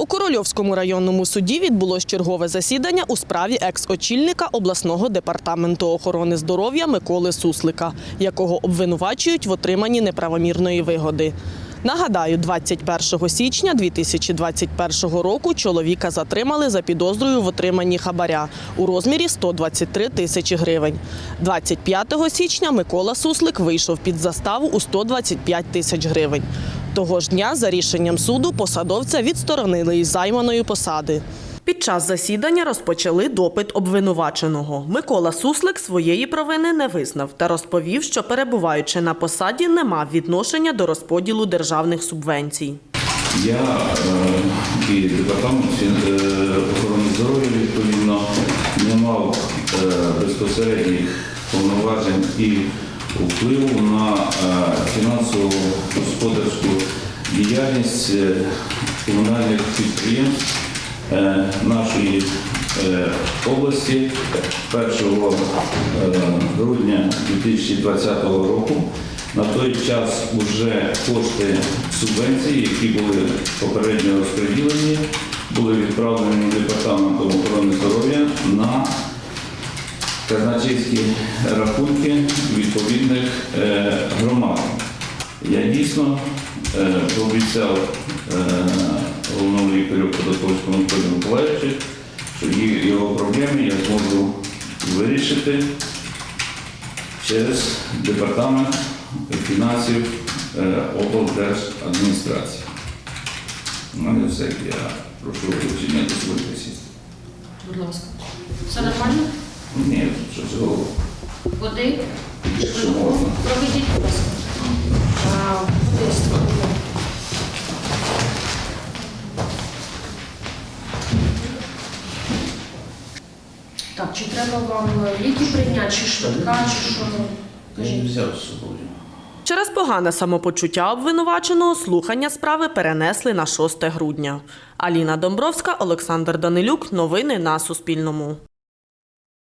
У Корольовському районному суді відбулось чергове засідання у справі екс-очільника обласного департаменту охорони здоров'я Миколи Суслика, якого обвинувачують в отриманні неправомірної вигоди. Нагадаю, 21 січня 2021 року чоловіка затримали за підозрою в отриманні хабаря у розмірі 123 тисячі гривень. 25 січня Микола Суслик вийшов під заставу у 125 тисяч гривень. Того ж дня, за рішенням суду, посадовця відсторонили із займаної посади. Під час засідання розпочали допит обвинуваченого. Микола Суслик своєї провини не визнав та розповів, що перебуваючи на посаді, не мав відношення до розподілу державних субвенцій. Я е, і департамент е, охорони здоров'я відповідно не мав е, безпосередніх повноважень і впливу на е, фінансову господарську діяльність е, комунальних підприємств е, нашої області 1 е, грудня 2020 року. На той час вже кошти субвенції, які були попередньо розподілені, були відправлені департаментом охорони здоров'я на казначейські рахунки відповідних е, громад. Я дійсно е, пообіцяв е, головному лікарю податковському Миколі Миколаївичу, що його проблеми я зможу вирішити через департамент фінансів облдержадміністрації. У мене все. Я прошу вручення до своєї сісти. Будь ласка. Все нормально? Ні, що цього Води? Якщо можна. Проведіть, тобою. Так, чи треба вам ліки прийняти, чи швидка, чи що? я не взяв з собою. Через погане самопочуття обвинуваченого слухання справи перенесли на 6 грудня. Аліна Домбровська, Олександр Данилюк. Новини на Суспільному.